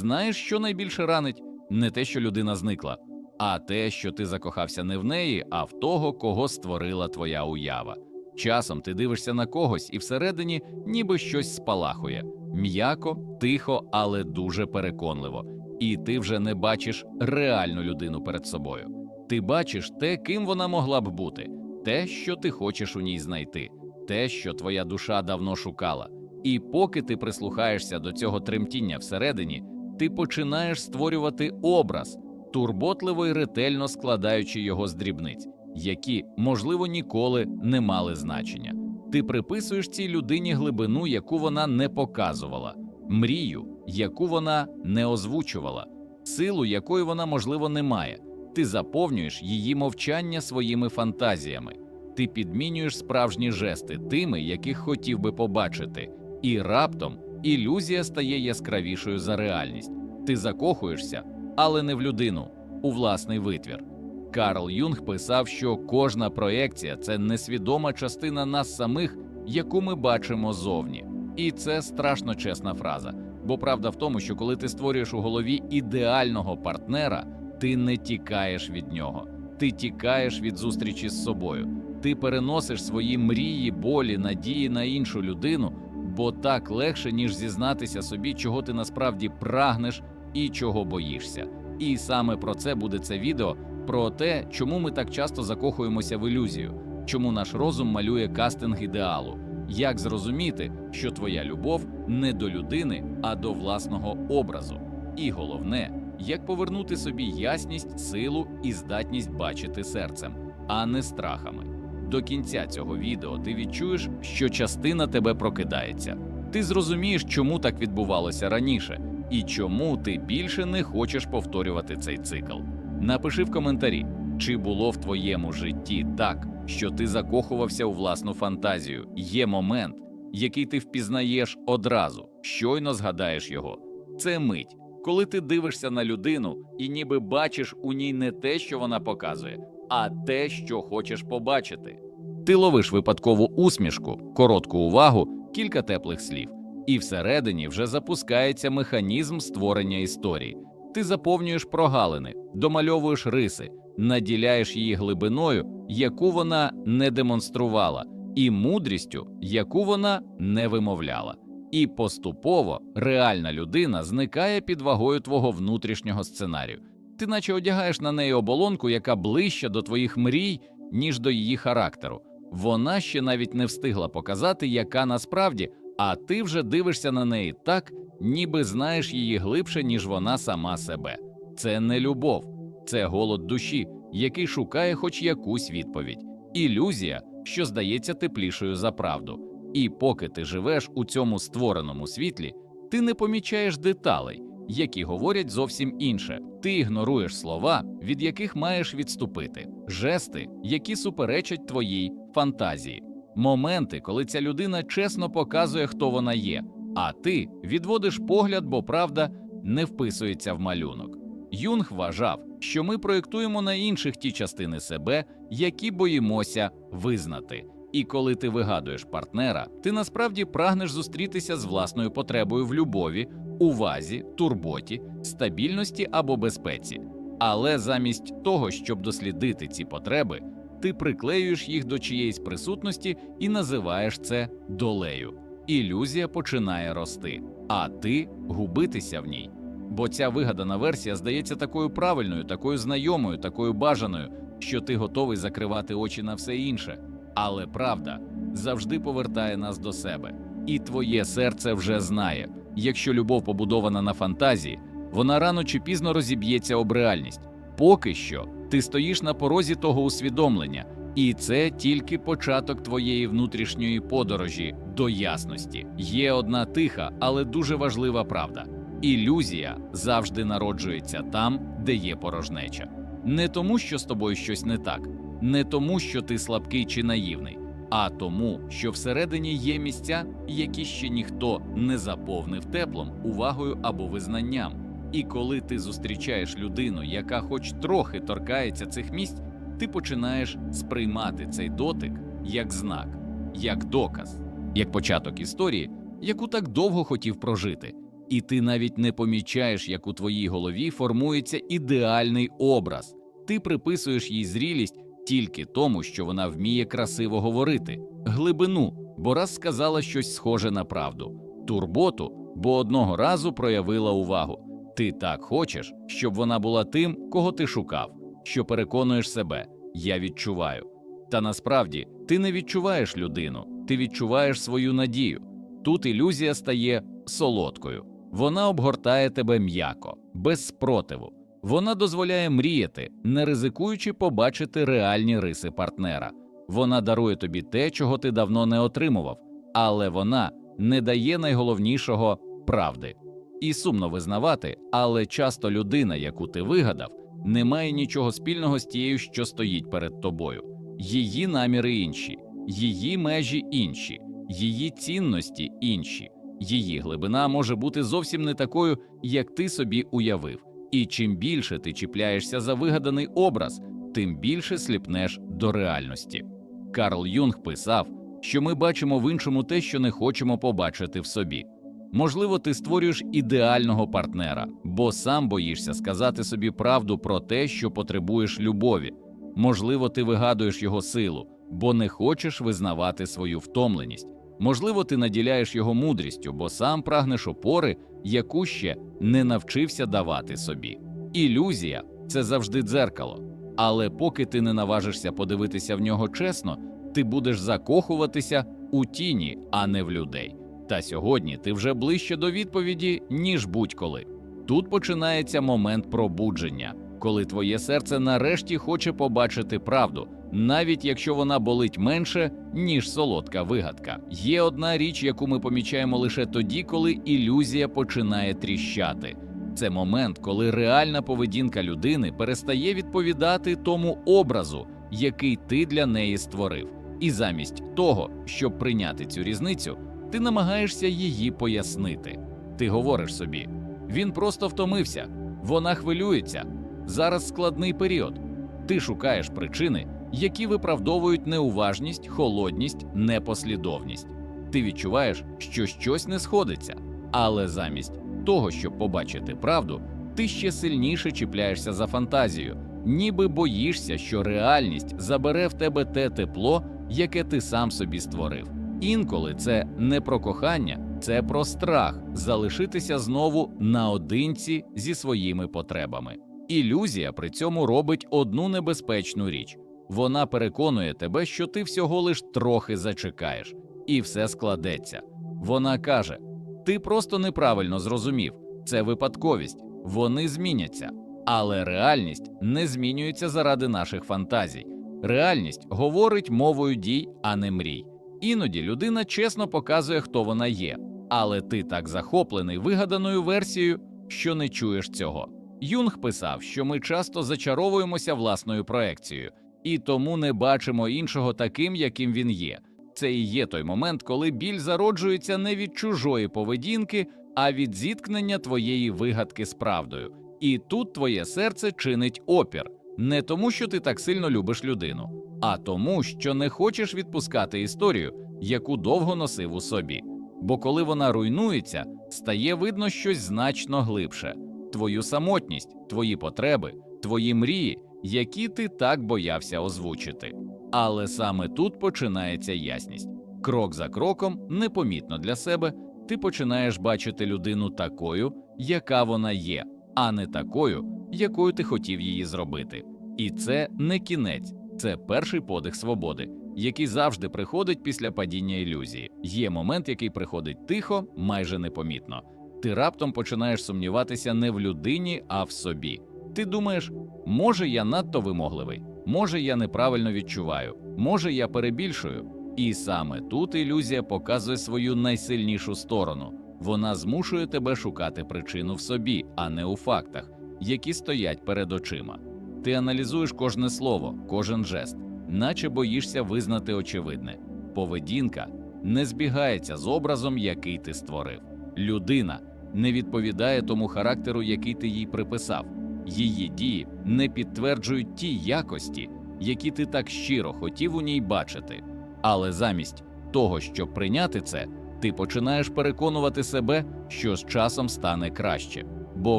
Знаєш, що найбільше ранить? Не те, що людина зникла, а те, що ти закохався не в неї, а в того, кого створила твоя уява. Часом ти дивишся на когось і всередині ніби щось спалахує м'яко, тихо, але дуже переконливо. І ти вже не бачиш реальну людину перед собою. Ти бачиш те, ким вона могла б бути, те, що ти хочеш у ній знайти, те, що твоя душа давно шукала. І поки ти прислухаєшся до цього тремтіння всередині, ти починаєш створювати образ, турботливо і ретельно складаючи його з дрібниць, які, можливо, ніколи не мали значення. Ти приписуєш цій людині глибину, яку вона не показувала, мрію, яку вона не озвучувала, силу, якої вона, можливо, не має. Ти заповнюєш її мовчання своїми фантазіями, ти підмінюєш справжні жести тими, яких хотів би побачити, і раптом ілюзія стає яскравішою за реальність. Ти закохуєшся, але не в людину, у власний витвір. Карл Юнг писав, що кожна проекція це несвідома частина нас самих, яку ми бачимо зовні. І це страшно чесна фраза. Бо правда в тому, що коли ти створюєш у голові ідеального партнера, ти не тікаєш від нього, ти тікаєш від зустрічі з собою. Ти переносиш свої мрії, болі, надії на іншу людину, бо так легше, ніж зізнатися собі, чого ти насправді прагнеш і чого боїшся. І саме про це буде це відео про те, чому ми так часто закохуємося в ілюзію, чому наш розум малює кастинг ідеалу, як зрозуміти, що твоя любов не до людини, а до власного образу. І головне, як повернути собі ясність, силу і здатність бачити серцем, а не страхами. До кінця цього відео ти відчуєш, що частина тебе прокидається. Ти зрозумієш, чому так відбувалося раніше, і чому ти більше не хочеш повторювати цей цикл. Напиши в коментарі, чи було в твоєму житті так, що ти закохувався у власну фантазію. Є момент, який ти впізнаєш одразу, щойно згадаєш його. Це мить, коли ти дивишся на людину і ніби бачиш у ній не те, що вона показує, а те, що хочеш побачити. Ти ловиш випадкову усмішку, коротку увагу, кілька теплих слів, і всередині вже запускається механізм створення історії. Ти заповнюєш прогалини, домальовуєш риси, наділяєш її глибиною, яку вона не демонструвала, і мудрістю, яку вона не вимовляла. І поступово реальна людина зникає під вагою твого внутрішнього сценарію. Ти наче одягаєш на неї оболонку, яка ближча до твоїх мрій, ніж до її характеру. Вона ще навіть не встигла показати, яка насправді, а ти вже дивишся на неї так, ніби знаєш її глибше, ніж вона сама себе. Це не любов, це голод душі, який шукає хоч якусь відповідь, ілюзія, що здається теплішою за правду. І поки ти живеш у цьому створеному світлі, ти не помічаєш деталей, які говорять зовсім інше. Ти ігноруєш слова, від яких маєш відступити, жести, які суперечать твоїй фантазії, моменти, коли ця людина чесно показує, хто вона є, а ти відводиш погляд, бо правда не вписується в малюнок. Юнг вважав, що ми проєктуємо на інших ті частини себе, які боїмося визнати. І коли ти вигадуєш партнера, ти насправді прагнеш зустрітися з власною потребою в любові, увазі, турботі, стабільності або безпеці. Але замість того, щоб дослідити ці потреби, ти приклеюєш їх до чиєїсь присутності і називаєш це долею. Ілюзія починає рости, а ти губитися в ній. Бо ця вигадана версія здається такою правильною, такою знайомою, такою бажаною, що ти готовий закривати очі на все інше. Але правда завжди повертає нас до себе, і твоє серце вже знає, якщо любов побудована на фантазії, вона рано чи пізно розіб'ється об реальність. Поки що ти стоїш на порозі того усвідомлення, і це тільки початок твоєї внутрішньої подорожі до ясності. Є одна тиха, але дуже важлива правда: ілюзія завжди народжується там, де є порожнеча. Не тому, що з тобою щось не так, не тому, що ти слабкий чи наївний, а тому, що всередині є місця, які ще ніхто не заповнив теплом, увагою або визнанням. І коли ти зустрічаєш людину, яка хоч трохи торкається цих місць, ти починаєш сприймати цей дотик як знак, як доказ, як початок історії, яку так довго хотів прожити. і ти навіть не помічаєш, як у твоїй голові формується ідеальний образ. Ти приписуєш їй зрілість тільки тому, що вона вміє красиво говорити, глибину, бо раз сказала щось схоже на правду, турботу, бо одного разу проявила увагу. Ти так хочеш, щоб вона була тим, кого ти шукав, що переконуєш себе, я відчуваю. Та насправді ти не відчуваєш людину, ти відчуваєш свою надію. Тут ілюзія стає солодкою. Вона обгортає тебе м'яко, без спротиву. Вона дозволяє мріяти, не ризикуючи побачити реальні риси партнера. Вона дарує тобі те, чого ти давно не отримував, але вона не дає найголовнішого правди. І сумно визнавати, але часто людина, яку ти вигадав, не має нічого спільного з тією, що стоїть перед тобою. Її наміри інші, її межі інші, її цінності інші, її глибина може бути зовсім не такою, як ти собі уявив. І чим більше ти чіпляєшся за вигаданий образ, тим більше сліпнеш до реальності. Карл Юнг писав, що ми бачимо в іншому те, що не хочемо побачити в собі. Можливо, ти створюєш ідеального партнера, бо сам боїшся сказати собі правду про те, що потребуєш любові. Можливо, ти вигадуєш його силу, бо не хочеш визнавати свою втомленість. Можливо, ти наділяєш його мудрістю, бо сам прагнеш опори, яку ще не навчився давати собі. Ілюзія це завжди дзеркало, але поки ти не наважишся подивитися в нього чесно, ти будеш закохуватися у тіні, а не в людей. Та сьогодні ти вже ближче до відповіді, ніж будь-коли. Тут починається момент пробудження, коли твоє серце нарешті хоче побачити правду, навіть якщо вона болить менше, ніж солодка вигадка. Є одна річ, яку ми помічаємо лише тоді, коли ілюзія починає тріщати. Це момент, коли реальна поведінка людини перестає відповідати тому образу, який ти для неї створив. І замість того, щоб прийняти цю різницю, ти намагаєшся її пояснити. Ти говориш собі, він просто втомився, вона хвилюється. Зараз складний період. Ти шукаєш причини, які виправдовують неуважність, холодність, непослідовність. Ти відчуваєш, що щось не сходиться, але замість того, щоб побачити правду, ти ще сильніше чіпляєшся за фантазію, ніби боїшся, що реальність забере в тебе те тепло, яке ти сам собі створив. Інколи це не про кохання, це про страх залишитися знову наодинці зі своїми потребами. Ілюзія при цьому робить одну небезпечну річ вона переконує тебе, що ти всього лиш трохи зачекаєш, і все складеться. Вона каже: ти просто неправильно зрозумів, це випадковість, вони зміняться. Але реальність не змінюється заради наших фантазій. Реальність говорить мовою дій, а не мрій. Іноді людина чесно показує, хто вона є, але ти так захоплений вигаданою версією, що не чуєш цього. Юнг писав, що ми часто зачаровуємося власною проекцією і тому не бачимо іншого таким, яким він є. Це і є той момент, коли біль зароджується не від чужої поведінки, а від зіткнення твоєї вигадки з правдою. І тут твоє серце чинить опір не тому, що ти так сильно любиш людину, а тому, що не хочеш відпускати історію, яку довго носив у собі. Бо коли вона руйнується, стає видно щось значно глибше твою самотність, твої потреби, твої мрії, які ти так боявся озвучити. Але саме тут починається ясність. Крок за кроком, непомітно для себе, ти починаєш бачити людину такою, яка вона є, а не такою, якою ти хотів її зробити. І це не кінець, це перший подих свободи, який завжди приходить після падіння ілюзії. Є момент, який приходить тихо, майже непомітно. Ти раптом починаєш сумніватися не в людині, а в собі. Ти думаєш, може я надто вимогливий, може я неправильно відчуваю, може я перебільшую. І саме тут ілюзія показує свою найсильнішу сторону. Вона змушує тебе шукати причину в собі, а не у фактах, які стоять перед очима. Ти аналізуєш кожне слово, кожен жест, наче боїшся визнати очевидне. Поведінка не збігається з образом, який ти створив. Людина не відповідає тому характеру, який ти їй приписав. Її дії не підтверджують ті якості, які ти так щиро хотів у ній бачити. Але замість того, щоб прийняти це, Ти починаєш переконувати себе, що з часом стане краще, бо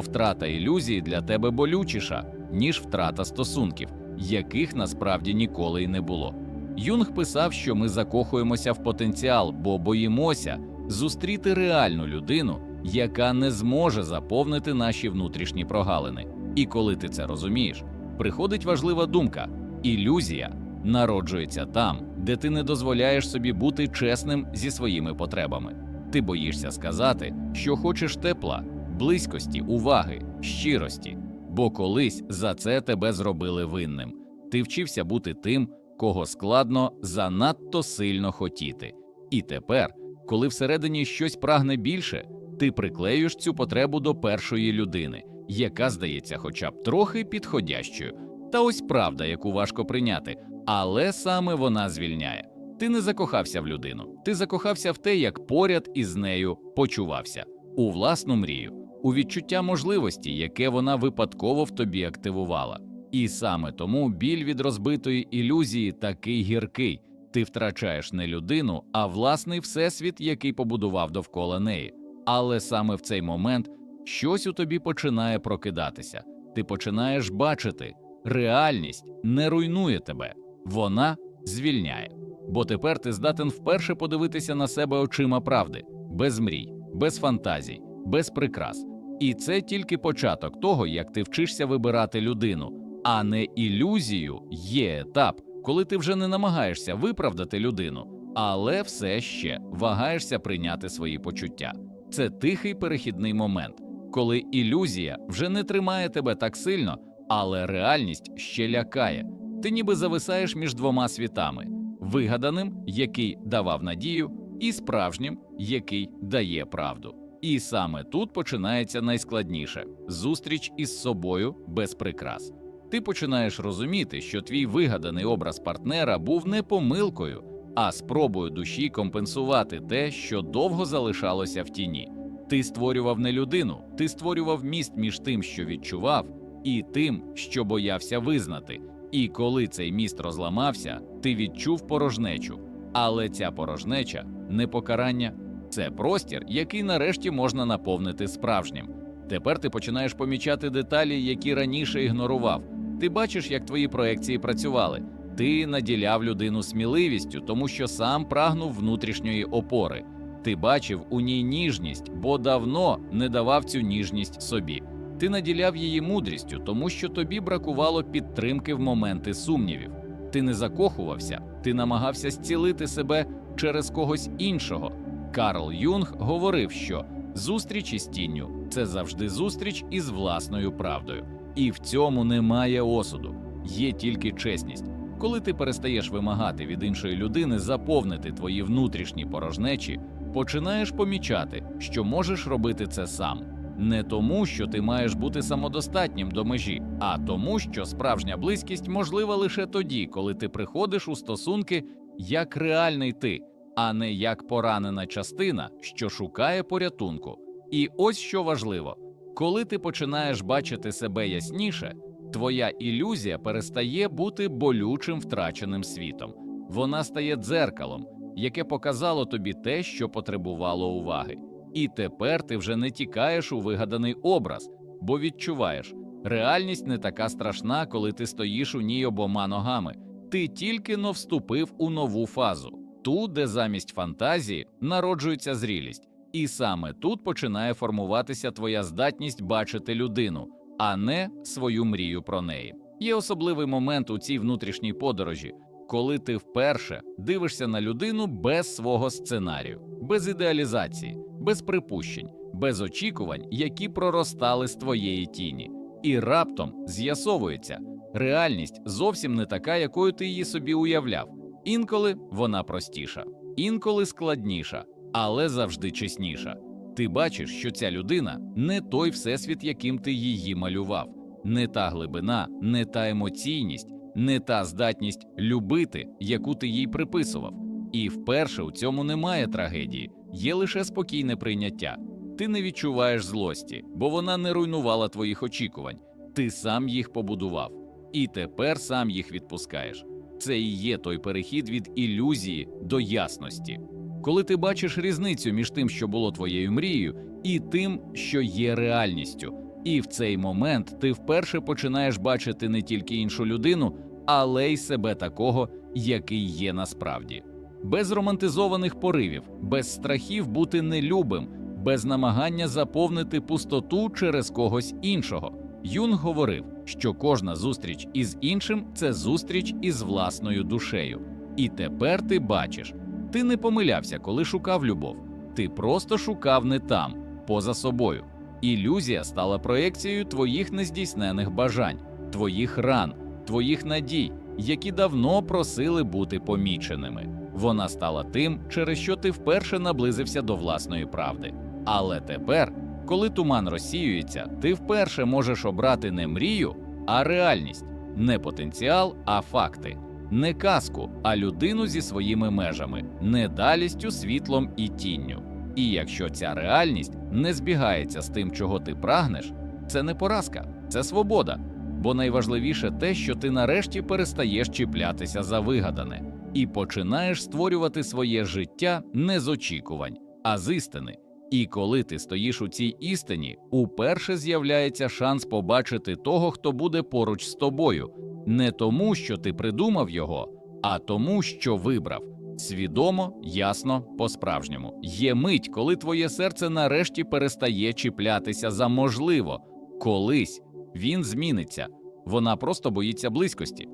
втрата ілюзії для тебе болючіша, ніж втрата стосунків, яких насправді ніколи й не було. Юнг писав, що ми закохуємося в потенціал, бо боїмося зустріти реальну людину, яка не зможе заповнити наші внутрішні прогалини. І коли ти це розумієш, приходить важлива думка: ілюзія народжується там, де ти не дозволяєш собі бути чесним зі своїми потребами. Ти боїшся сказати, що хочеш тепла, близькості, уваги, щирості, бо колись за це тебе зробили винним. Ти вчився бути тим, кого складно занадто сильно хотіти. І тепер, коли всередині щось прагне більше, ти приклеюєш цю потребу до першої людини, яка здається хоча б трохи підходящою. Та ось правда, яку важко прийняти, але саме вона звільняє. Ти не закохався в людину, ти закохався в те, як поряд із нею почувався, у власну мрію, у відчуття можливості, яке вона випадково в тобі активувала. І саме тому біль від розбитої ілюзії такий гіркий. Ти втрачаєш не людину, а власний всесвіт, який побудував довкола неї. Але саме в цей момент щось у тобі починає прокидатися. Ти починаєш бачити, реальність не руйнує тебе, вона звільняє. Бо тепер ти здатен вперше подивитися на себе очима правди, без мрій, без фантазій, без прикрас. І це тільки початок того, як ти вчишся вибирати людину, а не ілюзію є етап, коли ти вже не намагаєшся виправдати людину, але все ще вагаєшся прийняти свої почуття. Це тихий перехідний момент, коли ілюзія вже не тримає тебе так сильно, але реальність ще лякає. Ти ніби зависаєш між двома світами: вигаданим, який давав надію, і справжнім, який дає правду. І саме тут починається найскладніше зустріч із собою без прикрас. Ти починаєш розуміти, що твій вигаданий образ партнера був не помилкою, а спробою душі компенсувати те, що довго залишалося в тіні. Ти створював не людину, ти створював міст між тим, що відчував, і тим, що боявся визнати. І коли цей міст розламався, ти відчув порожнечу. Але ця порожнеча не покарання, це простір, який нарешті можна наповнити справжнім. Тепер ти починаєш помічати деталі, які раніше ігнорував. Ти бачиш, як твої проекції працювали. Ти наділяв людину сміливістю, тому що сам прагнув внутрішньої опори. Ти бачив у ній ніжність, бо давно не давав цю ніжність собі. Ти наділяв її мудрістю, тому що тобі бракувало підтримки в моменти сумнівів. Ти не закохувався, ти намагався зцілити себе через когось іншого. Карл Юнг говорив, що зустріч із тінню це завжди зустріч із власною правдою. І в цьому немає осуду, є тільки чесність. Коли ти перестаєш вимагати від іншої людини заповнити твої внутрішні порожнечі, починаєш помічати, що можеш робити це сам. Не тому, що ти маєш бути самодостатнім до межі, а тому, що справжня близькість можлива лише тоді, коли ти приходиш у стосунки як реальний ти, а не як поранена частина, що шукає порятунку. І ось що важливо: коли ти починаєш бачити себе ясніше, твоя ілюзія перестає бути болючим втраченим світом. Вона стає дзеркалом, яке показало тобі те, що потребувало уваги. І тепер ти вже не тікаєш у вигаданий образ, бо відчуваєш, реальність не така страшна, коли ти стоїш у ній обома ногами. Ти тільки но вступив у нову фазу, ту, де замість фантазії народжується зрілість, і саме тут починає формуватися твоя здатність бачити людину, а не свою мрію про неї. Є особливий момент у цій внутрішній подорожі, коли ти вперше дивишся на людину без свого сценарію, без ідеалізації, без припущень, без очікувань, які проростали з твоєї тіні. І раптом з'ясовується, реальність зовсім не така, якою ти її собі уявляв. Інколи вона простіша, інколи складніша, але завжди чесніша. Ти бачиш, що ця людина не той всесвіт, яким ти її малював, не та глибина, не та емоційність, не та здатність любити, яку ти їй приписував. І вперше у цьому немає трагедії, є лише спокійне прийняття. Ти не відчуваєш злості, бо вона не руйнувала твоїх очікувань. Ти сам їх побудував, і тепер сам їх відпускаєш. Це і є той перехід від ілюзії до ясності. коли ти бачиш різницю між тим, що було твоєю мрією, і тим, що є реальністю. І в цей момент ти вперше починаєш бачити не тільки іншу людину, але й себе такого, який є насправді. Без романтизованих поривів, без страхів бути нелюбим, без намагання заповнити пустоту через когось іншого. Юнг говорив, що кожна зустріч із іншим це зустріч із власною душею. І тепер ти бачиш, ти не помилявся, коли шукав любов. Ти просто шукав не там, поза собою. Ілюзія стала проекцією твоїх нездійснених бажань, твоїх ран, твоїх надій, які давно просили бути поміченими. Вона стала тим, через що ти вперше наблизився до власної правди. Але тепер, коли туман розсіюється, ти вперше можеш обрати не мрію, а реальність, не потенціал, а факти, не казку, а людину зі своїми межами, не далістю, світлом і тінню. І якщо ця реальність не збігається з тим, чого ти прагнеш, це не поразка, це свобода. Бо найважливіше те, що ти нарешті перестаєш чіплятися за вигадане і починаєш створювати своє життя не з очікувань, а з істини. І коли ти стоїш у цій істині, уперше з'являється шанс побачити того, хто буде поруч з тобою, не тому, що ти придумав його, а тому, що вибрав. Свідомо, ясно, по-справжньому. Є мить, коли твоє серце нарешті перестає чіплятися за можливо, колись він зміниться, вона просто боїться близькості.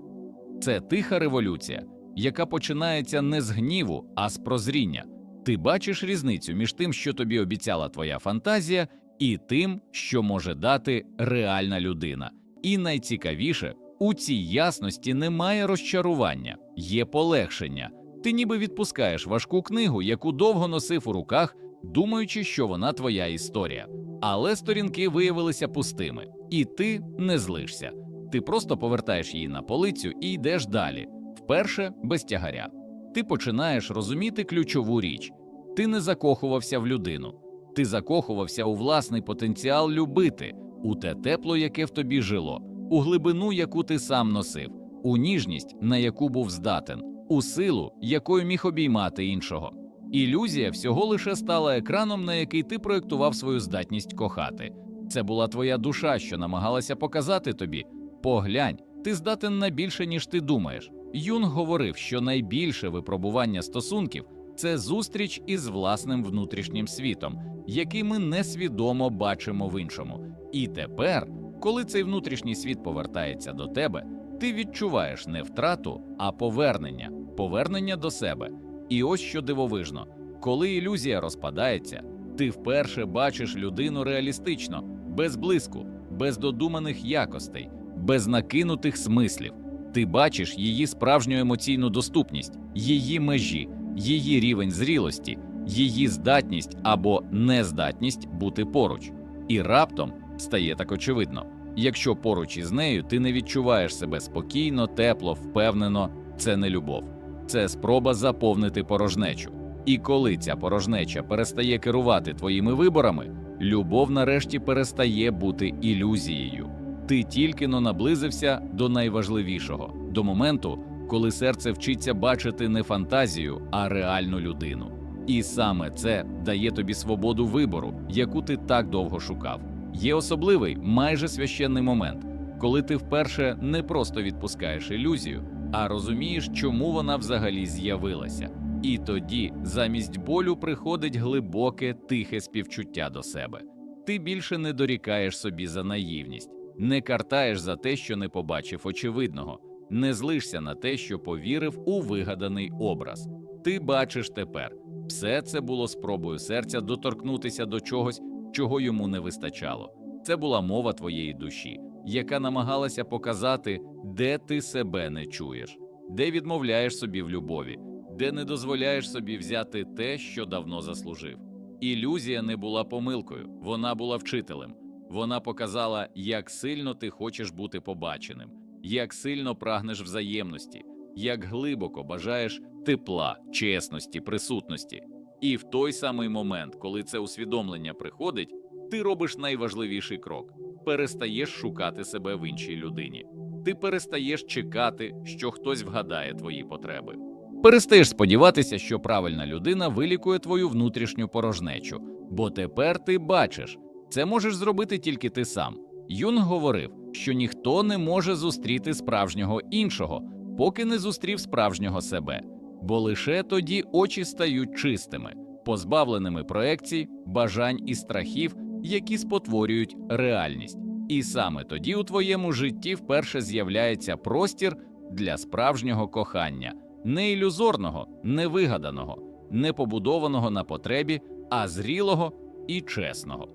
Це тиха революція, яка починається не з гніву, а з прозріння. Ти бачиш різницю між тим, що тобі обіцяла твоя фантазія, і тим, що може дати реальна людина. І найцікавіше, у цій ясності немає розчарування, є полегшення. Ти ніби відпускаєш важку книгу, яку довго носив у руках, думаючи, що вона твоя історія. Але сторінки виявилися пустими, і ти не злишся. Ти просто повертаєш її на полицю і йдеш далі, вперше без тягаря. Ти починаєш розуміти ключову річ: ти не закохувався в людину, ти закохувався у власний потенціал любити, у те тепло, яке в тобі жило, у глибину, яку ти сам носив, у ніжність, на яку був здатен, у силу, якою міг обіймати іншого. Ілюзія всього лише стала екраном, на який ти проєктував свою здатність кохати. Це була твоя душа, що намагалася показати тобі: поглянь, ти здатен на більше, ніж ти думаєш. Юнг говорив, що найбільше випробування стосунків це зустріч із власним внутрішнім світом, який ми несвідомо бачимо в іншому. І тепер, коли цей внутрішній світ повертається до тебе, ти відчуваєш не втрату, а повернення, повернення до себе. І ось що дивовижно, коли ілюзія розпадається, ти вперше бачиш людину реалістично, без блиску, без додуманих якостей, без накинутих смислів. Ти бачиш її справжню емоційну доступність, її межі, її рівень зрілості, її здатність або нездатність бути поруч. І раптом стає так очевидно: якщо поруч із нею ти не відчуваєш себе спокійно, тепло, впевнено, це не любов, це спроба заповнити порожнечу. І коли ця порожнеча перестає керувати твоїми виборами, любов нарешті перестає бути ілюзією. Ти тільки но наблизився до найважливішого, до моменту, коли серце вчиться бачити не фантазію, а реальну людину. І саме це дає тобі свободу вибору, яку ти так довго шукав. Є особливий, майже священний момент, коли ти вперше не просто відпускаєш ілюзію, а розумієш, чому вона взагалі з'явилася. І тоді, замість болю, приходить глибоке, тихе співчуття до себе. Ти більше не дорікаєш собі за наївність, не картаєш за те, що не побачив очевидного, не злишся на те, що повірив у вигаданий образ. Ти бачиш тепер, все це було спробою серця доторкнутися до чогось, чого йому не вистачало. Це була мова твоєї душі, яка намагалася показати, де ти себе не чуєш, де відмовляєш собі в любові, де не дозволяєш собі взяти те, що давно заслужив. Ілюзія не була помилкою, вона була вчителем. Вона показала, як сильно ти хочеш бути побаченим, як сильно прагнеш взаємності, як глибоко бажаєш тепла, чесності, присутності. І в той самий момент, коли це усвідомлення приходить, ти робиш найважливіший крок: перестаєш шукати себе в іншій людині. Ти перестаєш чекати, що хтось вгадає твої потреби. Перестаєш сподіватися, що правильна людина вилікує твою внутрішню порожнечу, бо тепер ти бачиш, це можеш зробити тільки ти сам. Юнг говорив, що ніхто не може зустріти справжнього іншого, поки не зустрів справжнього себе, бо лише тоді очі стають чистими, позбавленими проекцій, бажань і страхів, які спотворюють реальність. І саме тоді у твоєму житті вперше з'являється простір для справжнього кохання, не ілюзорного, не вигаданого, не побудованого на потребі, а зрілого і чесного.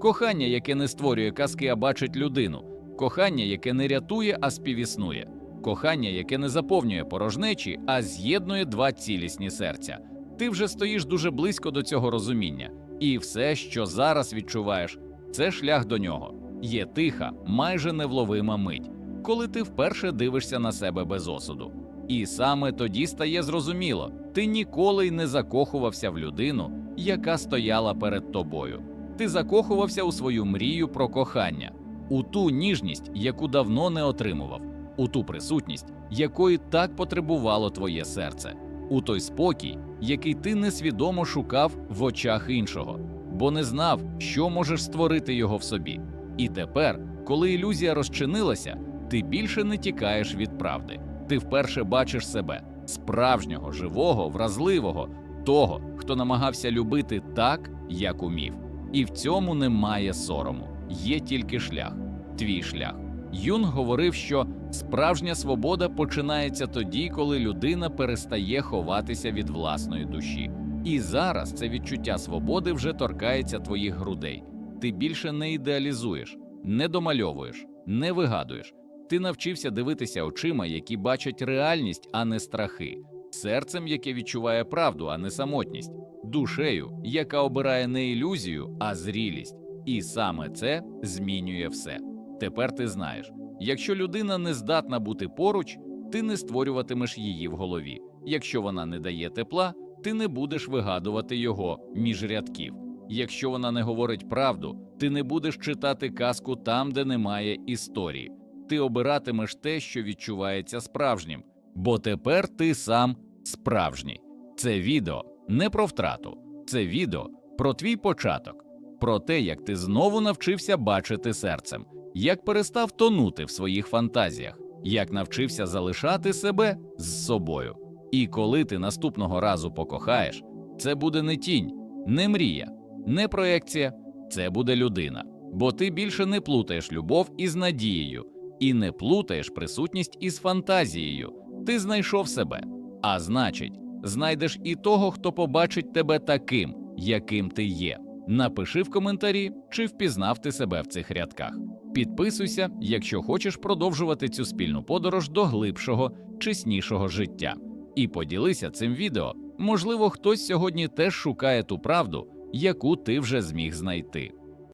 Кохання, яке не створює казки, а бачить людину, кохання, яке не рятує, а співіснує, кохання, яке не заповнює порожнечі, а з'єднує два цілісні серця. Ти вже стоїш дуже близько до цього розуміння, і все, що зараз відчуваєш, це шлях до нього. Є тиха, майже невловима мить, коли ти вперше дивишся на себе без осуду. І саме тоді стає зрозуміло, ти ніколи й не закохувався в людину, яка стояла перед тобою. Ти закохувався у свою мрію про кохання, у ту ніжність, яку давно не отримував, у ту присутність, якої так потребувало твоє серце, у той спокій, який ти несвідомо шукав в очах іншого, бо не знав, що можеш створити його в собі. І тепер, коли ілюзія розчинилася, ти більше не тікаєш від правди. Ти вперше бачиш себе справжнього, живого, вразливого, того, хто намагався любити так, як умів. І в цьому немає сорому, є тільки шлях, твій шлях. Юнг говорив, що справжня свобода починається тоді, коли людина перестає ховатися від власної душі. І зараз це відчуття свободи вже торкається твоїх грудей. Ти більше не ідеалізуєш, не домальовуєш, не вигадуєш. Ти навчився дивитися очима, які бачать реальність, а не страхи, серцем, яке відчуває правду, а не самотність, душею, яка обирає не ілюзію, а зрілість. І саме це змінює все. Тепер ти знаєш, якщо людина не здатна бути поруч, ти не створюватимеш її в голові. Якщо вона не дає тепла, ти не будеш вигадувати його між рядків. Якщо вона не говорить правду, ти не будеш читати казку там, де немає історії. Ти обиратимеш те, що відчувається справжнім, бо тепер ти сам справжній. Це відео не про втрату, це відео про твій початок, про те, як ти знову навчився бачити серцем, як перестав тонути в своїх фантазіях, як навчився залишати себе з собою. І коли ти наступного разу покохаєш, це буде не тінь, не мрія, не проекція, це буде людина. Бо ти більше не плутаєш любов із надією і не плутаєш присутність із фантазією. Ти знайшов себе, а значить, знайдеш і того, хто побачить тебе таким, яким ти є. Напиши в коментарі, чи впізнав ти себе в цих рядках. Підписуйся, якщо хочеш продовжувати цю спільну подорож до глибшого, чеснішого життя. І поділися цим відео. Можливо, хтось сьогодні теж шукає ту правду, яку ти вже зміг знайти.